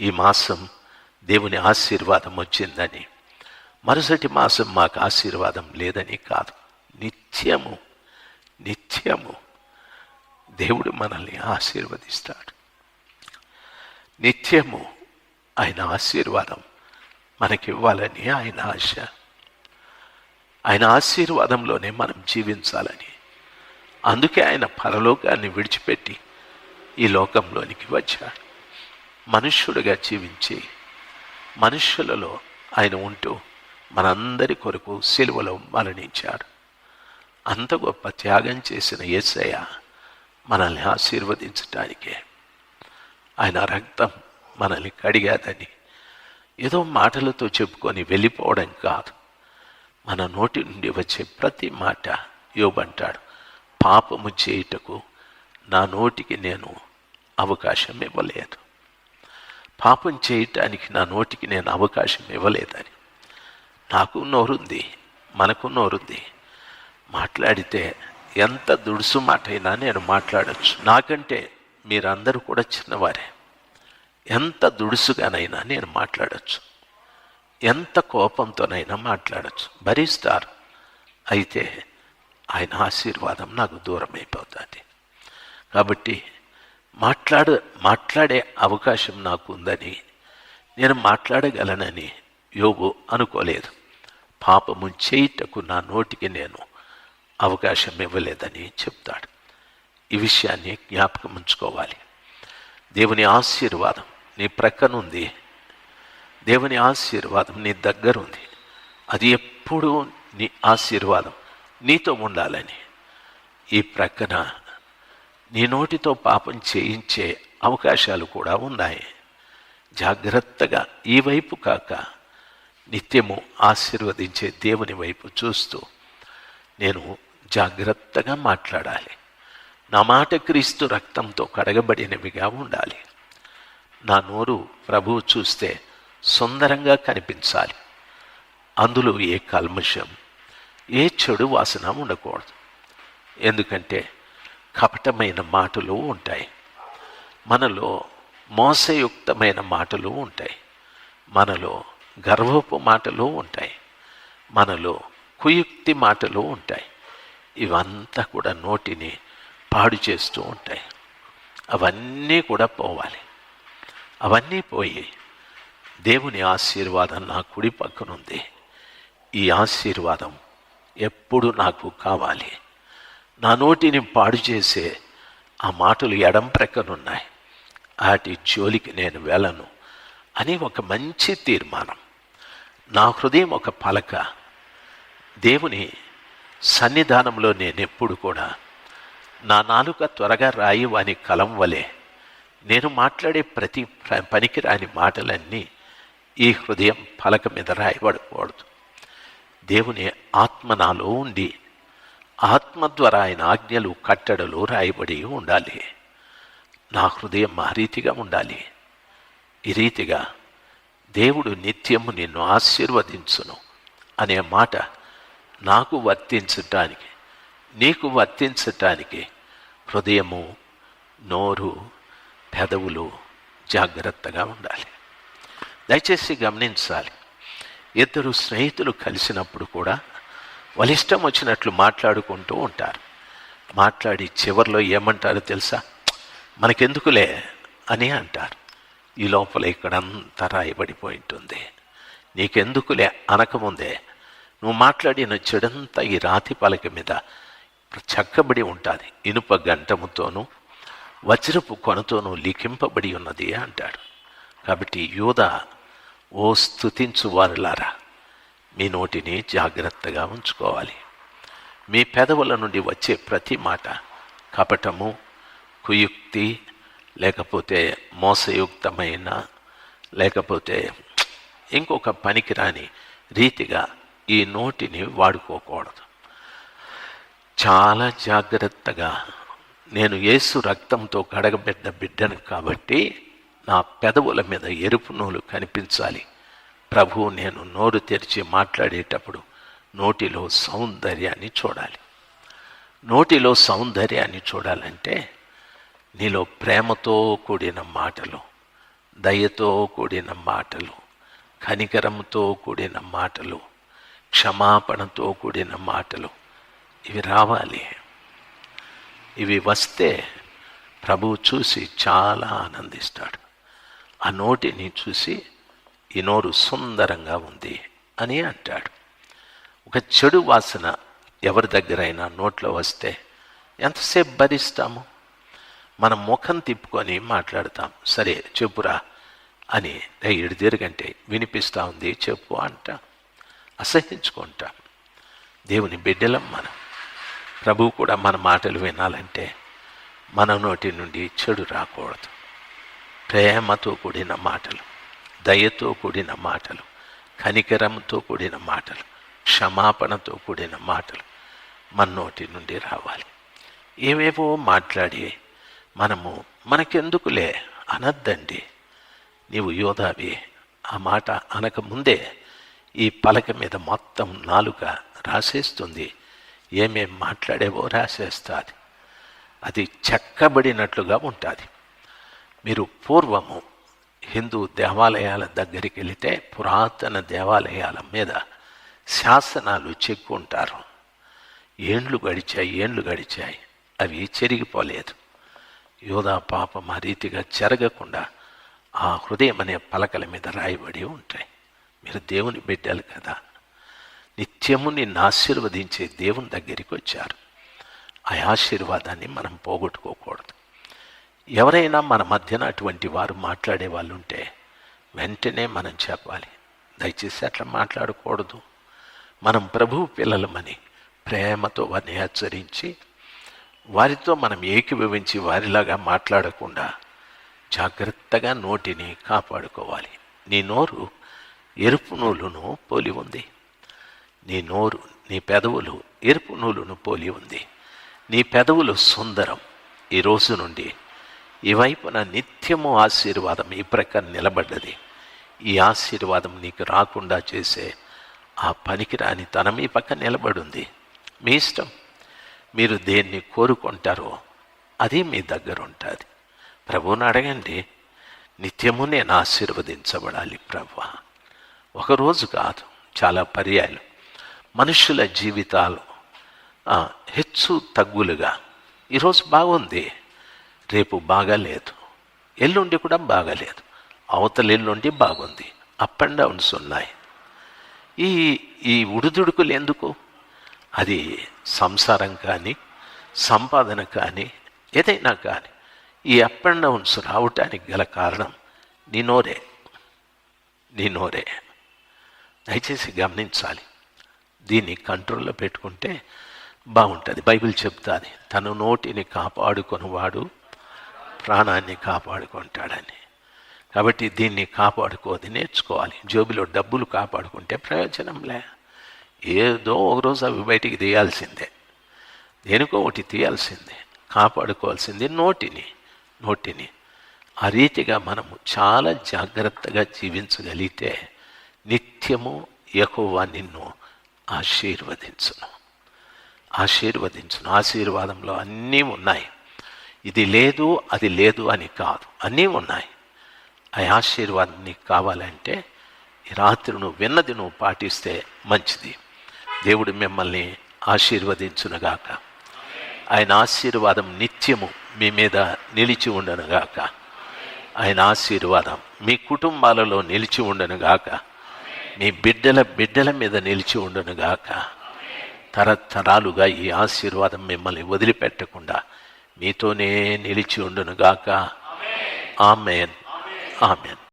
ఈ మాసం దేవుని ఆశీర్వాదం వచ్చిందని. మరుసటి మాసం మాకు ఆశీర్వాదం లేదని కాదు. నిత్యము నిత్యము దేవుడు మనల్ని ఆశీర్వదిస్తాడు. నిత్యము ఆయన ఆశీర్వాదం మనకివ్వాలని ఆయన ఆశ. ఆయన ఆశీర్వాదంలోనే మనం జీవించాలని. అందుకే ఆయన పరలోకాన్ని విడిచిపెట్టి ఈ లోకంలోనికి వచ్చాడు. మనుష్యుడిగా జీవించి మనుష్యులలో ఆయన ఉంటూ మనందరి కొరకు సిలువలో మరణించాడు. అంత గొప్ప త్యాగం చేసిన యేసయ్య మనల్ని ఆశీర్వదించటానికే. ఆయన రక్తం మనల్ని కడిగాదని ఏదో మాటలతో చెప్పుకొని వెళ్ళిపోవడం కాదు. మన నోటి నుండి వచ్చే ప్రతి మాట యోబంటాడు పాపము చేయుటకు నా నోటికి నేను అవకాశం ఇవ్వలేదు. పాపం చేయటానికి నా నోటికి నేను అవకాశం ఇవ్వలేదని. నాకు నోరుంది మనకు నోరుంది మాట్లాడితే ఎంత దుడుసు మాట అయినా నేను మాట్లాడచ్చు. నాకంటే మీరందరూ కూడా చిన్నవారే. ఎంత దుడుసుగానైనా నేను మాట్లాడచ్చు. ఎంత కోపంతోనైనా మాట్లాడచ్చు. భరిస్తారు అయితే ఆయన ఆశీర్వాదం నాకు దూరం అయిపోతుంది కాబట్టి మాట్లాడ మాట్లాడే అవకాశం నాకు ఉందని నేను మాట్లాడగలనని యోగు అనుకోలేదు. పాపము చేయుటకు నా నోటికి నేను అవకాశం ఇవ్వలేదని చెప్తాడు. ఈ విషయాన్ని జ్ఞాపకం ఉంచుకోవాలి. దేవుని ఆశీర్వాదం నీ ప్రక్కనుంది. దేవుని ఆశీర్వాదం నీ దగ్గరుంది. అది ఎప్పుడూ నీ ఆశీర్వాదం నీతో ఉండాలని ఈ ప్రక్కన నీ నోటితో పాపం చేయించే అవకాశాలు కూడా ఉన్నాయి. జాగ్రత్తగా ఈ వైపు కాక నిత్యము ఆశీర్వదించే దేవుని వైపు చూస్తూ నేను జాగ్రత్తగా మాట్లాడాలి. నా మాట క్రీస్తు రక్తంతో కడగబడినవిగా ఉండాలి. నా నోరు ప్రభువు చూస్తే సుందరంగా కనిపించాలి. అందులో ఏ కల్మషం ఏ చెడు వాసన ఉండకూడదు. ఎందుకంటే కపటమైన మాటలు ఉంటాయి. మనలో మోసయుక్తమైన మాటలు ఉంటాయి. మనలో గర్వపు మాటలు ఉంటాయి. మనలో కుయుక్తి మాటలు ఉంటాయి. ఇవంతా కూడా నోటిని పాడు చేస్తూ ఉంటాయి. అవన్నీ కూడా పోవాలి. అవన్నీ పోయి దేవుని ఆశీర్వాదం నా కుడి పక్కనుంది. ఈ ఆశీర్వాదం ఎప్పుడు నాకు కావాలి? నా నోటిని పాడు చేసే ఆ మాటలు ఎడం ప్రక్కనున్నాయి. వాటి జోలికి నేను వెళ్ళను అని ఒక మంచి తీర్మానం. నా హృదయం ఒక పలక. దేవుని సన్నిధానంలో నేనెప్పుడు కూడా నా నాలుక త్వరగా రాయి వాని కలం వలె నేను మాట్లాడే ప్రతి పనికి రాని మాటలన్నీ ఈ హృదయం పలక మీద రాయబడకూడదు. దేవుని ఆత్మ నాలో ఉండి ఆత్మ ద్వారా ఆయన ఆజ్ఞలు కట్టడలు రాయబడి ఉండాలి. నా హృదయం ఆ రీతిగా ఉండాలి. ఈ రీతిగా దేవుడు నిత్యము నిన్ను ఆశీర్వదించును అనే మాట నాకు వర్తించటానికి నీకు వర్తించటానికి హృదయము నోరు పెదవులు జాగ్రత్తగా ఉండాలి. దయచేసి గమనించాలి. ఇద్దరు స్నేహితులు కలిసినప్పుడు కూడా వాళ్ళ ఇష్టం వచ్చినట్లు మాట్లాడుకుంటూ ఉంటారు. మాట్లాడి చివరిలో ఏమంటారో తెలుసా? మనకెందుకులే అని అంటారు. ఈ లోపల ఇక్కడంతా రాయబడిపోయి ఉంటుంది. నీకెందుకులే అనకముందే. నువ్వు మాట్లాడిన చెడంతా ఈ రాతి పలక మీద చక్కబడి ఉంటుంది. ఇనుప గంటముతోనూ వజ్రపు కొనతోనూ లిఖింపబడి ఉన్నది అంటాడు కాబట్టి యూద ఓ స్థుతించు వారులారా మీ నోటిని జాగ్రత్తగా ఉంచుకోవాలి. మీ పెదవుల నుండి వచ్చే ప్రతి మాట కపటము కుయుక్తి లేకపోతే మోసయుక్తమైన లేకపోతే ఇంకొక పనికిరాని రీతిగా ఈ నోటిని వాడుకోకూడదు. చాలా జాగ్రత్తగా నేను యేసు రక్తంతో కడగబెట్టిన బిడ్డను కాబట్టి నా పెదవుల మీద ఎరుపు నూలు కనిపించాలి. ప్రభువు నేను నోరు తెరిచి మాట్లాడేటప్పుడు నోటిలో సౌందర్యాన్ని చూడాలి. నోటిలో సౌందర్యాన్ని చూడాలంటే నీలో ప్రేమతో కూడిన మాటలు దయతో కూడిన మాటలు కనికరంతో కూడిన మాటలు క్షమాపణతో కూడిన మాటలు ఇవి రావాలి. ఇవి వస్తే ప్రభువు చూసి చాలా ఆనందిస్తాడు. ఆ నోటిని చూసి ఈ నోరు సుందరంగా ఉంది అని అంటాడు. ఒక చెడు వాసన ఎవరి దగ్గరైనా నోట్లో వస్తే ఎంతసేపు భరిస్తాము? మనం ముఖం తిప్పుకొని మాట్లాడతాం. సరే చెప్పురా అని ఇడు తిరగంటే వినిపిస్తూ ఉంది చెప్పు అంట. అసహించుకుంటాం. దేవుని బిడ్డలం మనం. ప్రభువు కూడా మన మాటలు వినాలంటే మన నోటి నుండి చెడు రాకూడదు. ప్రేమతో కూడిన మాటలు. దయతో కూడిన మాటలు కనికరంతో కూడిన మాటలు క్షమాపణతో కూడిన మాటలు మన నోటి నుండి రావాలి. ఏవేవో మాట్లాడి మనము మనకెందుకులే అనద్దండి. నీవు యోధావి ఆ మాట అనకముందే ఈ పలక మీద మొత్తం నాలుక రాసేస్తుంది. ఏమేం మాట్లాడేవో రాసేస్తుంది. అది చెక్కబడినట్లుగా ఉంటుంది. మీరు పూర్వము హిందూ దేవాలయాల దగ్గరికి వెళితే పురాతన దేవాలయాల మీద శాసనాలు చెక్కుంటారు. ఏండ్లు గడిచాయి ఏండ్లు గడిచాయి. అవి చెరిగిపోలేదు. యోధా పాపం ఆ రీతిగా చెరగకుండా ఆ హృదయం అనే పలకల మీద రాయబడి ఉంటాయి. మీరు దేవుని బిడ్డలు కదా. నిత్యము నిన్ను ఆశీర్వదించే దేవుని దగ్గరికి వచ్చారు. ఆ ఆశీర్వాదాన్ని మనం పోగొట్టుకోకూడదు. ఎవరైనా మన మధ్యన అటువంటి వారు మాట్లాడే వాళ్ళు ఉంటే వెంటనే మనం చెప్పాలి. దయచేసి అట్లా మాట్లాడకూడదు. మనం ప్రభువు పిల్లలమని ప్రేమతో వారిని హెచ్చరించి వారితో మనం ఏకీభవించి వారిలాగా మాట్లాడకుండా జాగ్రత్తగా నోటిని కాపాడుకోవాలి. నీ నోరు ఎరుపు నూలును పోలి ఉంది. నీ నోరు నీ పెదవులు ఎరుపు నూలును పోలి ఉంది. నీ పెదవులు సుందరం. ఈ రోజు నుండి ఈ వైపున నిత్యము ఆశీర్వాదం ఈ ప్రకారం నిలబడ్డది. ఈ ఆశీర్వాదం నీకు రాకుండా చేసే ఆ పనికిరాని తన మీ పక్క నిలబడుంది. మీ ఇష్టం. మీరు దేన్ని కోరుకుంటారో అది మీ దగ్గర ఉంటుంది ప్రభువుని అడగండి. నిత్యము నేను ఆశీర్వదించబడాలి ప్రభు. ఒకరోజు కాదు చాలా పర్యాయాలు మనుషుల జీవితాలు హెచ్చు తగ్గులుగా. ఈరోజు బాగుంది. రేపు బాగాలేదు. ఎల్లుండి కూడా బాగాలేదు. అవతల ఎల్లుండి బాగుంది. అప్ అండ్ డౌన్స్ ఉన్నాయి. ఈ ఈ ఉడుదుడుకులు ఎందుకు? అది సంసారం కానీ సంపాదన కానీ ఏదైనా కానీ ఈ అప్ అండ్ డౌన్స్ రావటానికి గల కారణం నీ నోరే. నీ నోరే. దయచేసి గమనించాలి. దీన్ని కంట్రోల్లో పెట్టుకుంటే బాగుంటుంది. బైబిల్ చెప్తాది తన నోటిని కాపాడుకొనివాడు ప్రాణాన్ని కాపాడుకుంటాడని. కాబట్టి దీన్ని కాపాడుకోది నేర్చుకోవాలి. జోబిలో డబ్బులు కాపాడుకుంటే ప్రయోజనంలే ఏదో ఒకరోజు అవి బయటికి తీయాల్సిందే. దేనికో ఒకటి తీయాల్సిందే. కాపాడుకోవాల్సింది నోటిని నోటిని. ఆ రీతిగా మనము చాలా జాగ్రత్తగా జీవించగలిగితే నిత్యము ఎక్కువ నిన్ను ఆశీర్వదించును. ఆశీర్వదించును. ఆశీర్వాదంలో అన్నీ ఉన్నాయి. ఇది లేదు అది లేదు అని కాదు. అన్నీ ఉన్నాయి. ఆ ఆశీర్వాదం నీకు కావాలంటే ఈ రాత్రి నువ్వు విన్నది నువ్వు పాటిస్తే మంచిది. దేవుడు మిమ్మల్ని ఆశీర్వదించునుగాక. ఆయన ఆశీర్వాదం నిత్యము మీ మీద నిలిచి ఉండనుగాక. ఆయన ఆశీర్వాదం మీ కుటుంబాలలో నిలిచి ఉండనుగాక. మీ బిడ్డల బిడ్డల మీద నిలిచి ఉండనుగాక. తరతరాలుగా ఈ ఆశీర్వాదం మిమ్మల్ని వదిలిపెట్టకుండా మీతోనే నిలిచి ఉండునుగాక. ఆమెన్. ఆమెన్.